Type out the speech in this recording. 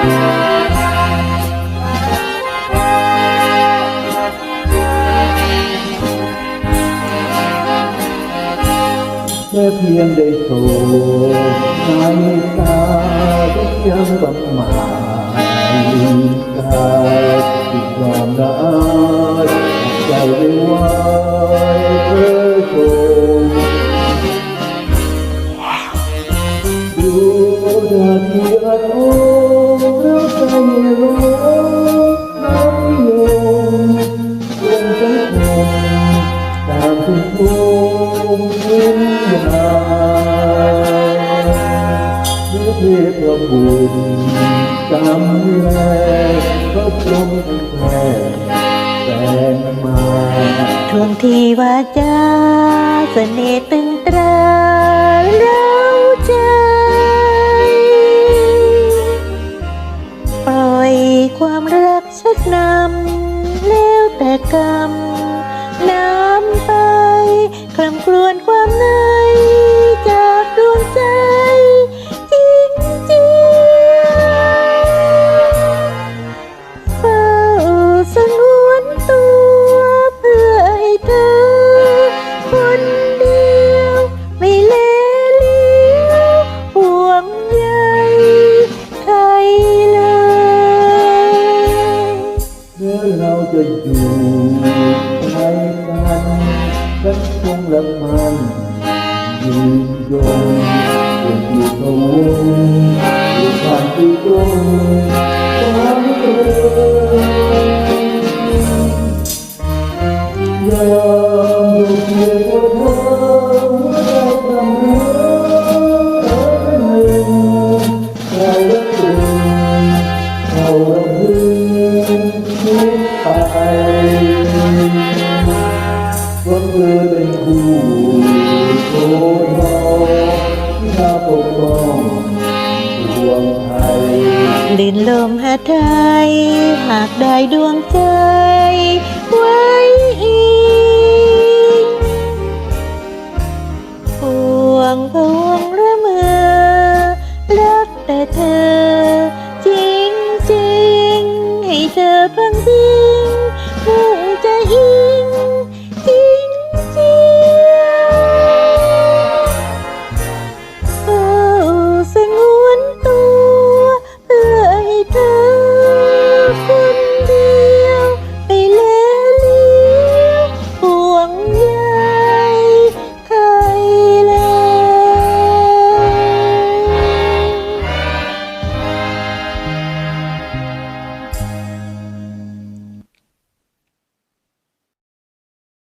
แค่เพียงได้สูดใาตาที่ยังบังมา ตามที่ภูมิขึ้นมาเพื่อเพศพระบุญตามแลก็จงแผ่แสงมาทวงทีวาจาเสน่ห์ตึงตราเราใจ ปล่อยความรักชักนำแล้วแต่กรรม กันฉันคงละมันยืนยงอยู่ตรงอยู่ความที่ตรง อเป็นคู่โคทองถ้าปกป้องดวงไทยดินลมหาไทยหากได้ดวงใจไว้อีกวงพวงระเมอเลิกแต่เธอ จริงจริงให้เธอพังดี